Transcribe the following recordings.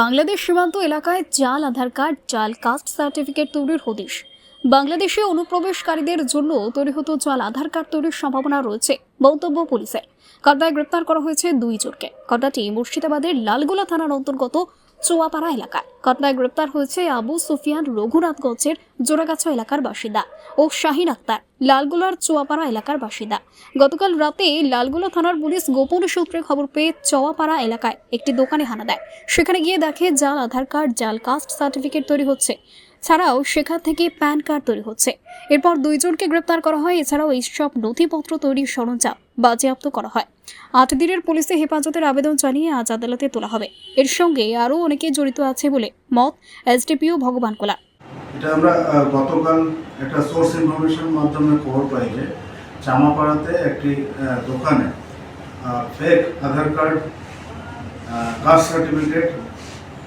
বাংলাদেশ সীমান্ত এলাকায় জাল, আধার কার্ড, জাল কাস্ট সার্টিফিকেট তৈরির হদিশ। বাংলাদেশে অনুপ্রবেশকারীদের জন্য তৈরি হতো জাল, আধার কার্ড তৈরির সম্ভাবনা রয়েছে। মন্তব্য পুলিশের। কাটায় গ্রেপ্তার করা হয়েছে দুই জনকে। ঘটনাটি মুর্শিদাবাদের লালগোলা থানার অন্তর্গত চোয়াপাড়া এলাকায়। ঘটনায় গ্রেপ্তার হয়েছে আবু সুফিয়ান রঘুনাথগঞ্জের জোড়াগাছা এলাকার বাসিন্দা ও শাহিন আক্তার, লালগোলার চোয়াপাড়া এলাকার বাসিন্দা। গতকাল রাতে লালগোলা থানার পুলিশ গোপন সূত্রে খবর পেয়ে চওয়াপাড়া এলাকায় একটি দোকানে হানা দেয়। সেখানে গিয়ে দেখে জাল, আধার কার্ড, জাল কাস্ট সার্টিফিকেট তৈরি হচ্ছে। ছাড়াও সেখান থেকে প্যান কার্ড তৈরি হচ্ছে। এরপর দুইজনকে গ্রেপ্তার করা হয়। এছাড়াও এইসব নথিপত্র তৈরির সরঞ্জাম বাজেয়াপ্ত করা হয়। আট দিনের পুলিশে হেফাজতের আবেদন জানিয়ে আজ আদালতে তোলা হবে। এর সঙ্গে আরও অনেকে জড়িত আছে বলে মত এসডিপিও ভগবান কোলা এটা আমরা গতকাল একটা সোর্স ইনফরমেশন মাধ্যমে খবর পাই যে চামাপাড়াতে একটি দোকানে fake Aadhaar card caste certificate,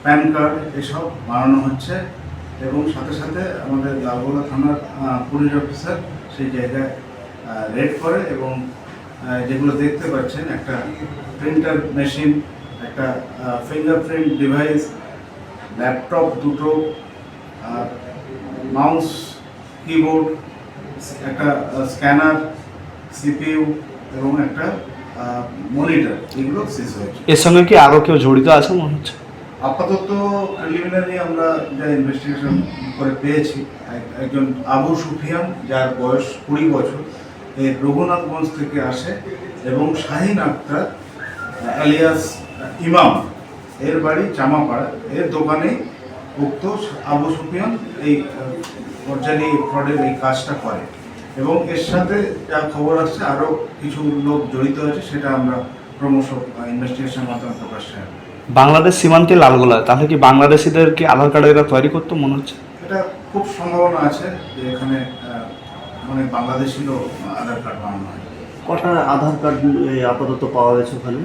PAN card এসব বানানো হচ্ছে এবং সাথে সাথে আমাদের লালগোলা থানার পুলিশ অফিসার সেই জায়গায় রেড করে এবং যেগুলো দেখতে পাচ্ছেন একটা প্রিন্টার মেশিন একটা ফিঙ্গারপ্রিন্ট ডিভাইস ল্যাপটপ দুটো আর মাউস কিবোর্ড একটা স্ক্যানার সিপিইউ এবং একটা মনিটর এগুলো শেষ হয়েছে এর সঙ্গে কি আরও কেউ জড়িত আছে মনে হচ্ছে? আপাতত প্রিলিমিনারি আমরা যা ইনভেস্টিগেশন করে পেয়েছি একজন আবু সুফিয়ান যার বয়স কুড়ি বছর। রঘুনাথগঞ্জ থেকে আসে এবং শাহিন আক্তার আলিয়াস ইমাম এর বাড়ি জামাপাড়া। এর দোকানে উক্ত আবু সুফিয়ান এই পর্যায়ে ফ্রডের এই কাজটা করে। এবং এর সাথে যা খবর আসছে আরও কিছু লোক জড়িত আছে সেটা আমরা ক্রমশ ইনভেস্টিগেশনের মাধ্যমে প্রকাশ চাই বাংলাদেশ সীমান্তে লালগোলা তাহলে কি বাংলাদেশিদের কি আধার কার্ড এরা তৈরি করতো মনে হচ্ছে? এটা খুব সম্ভাবনা আছে যে এখানে আহ, অনেক বাংলাদেশি লোক আধার কার্ড বানানো হয়। কটা আধার কার্ড আপাতত পাওয়া গেছে ওখানে?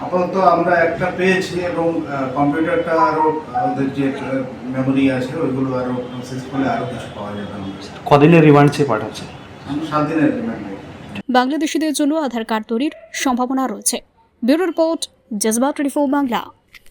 আপাতত আমরা একটা পেয়েছি এবং কম্পিউটারটা আরও আমাদের যে মেমোরি আছে ওইগুলো আরও প্রসেস করলে আরও কিছু পাওয়া যাবে কদিনের রিমান্ড চেয়ে পাঠাচ্ছে? সাত দিনের রিমান্ড বাংলাদেশিদের জন্য আধার কার্ড তৈরির সম্ভাবনা রয়েছে। Bureau report Jazba twenty Bangla.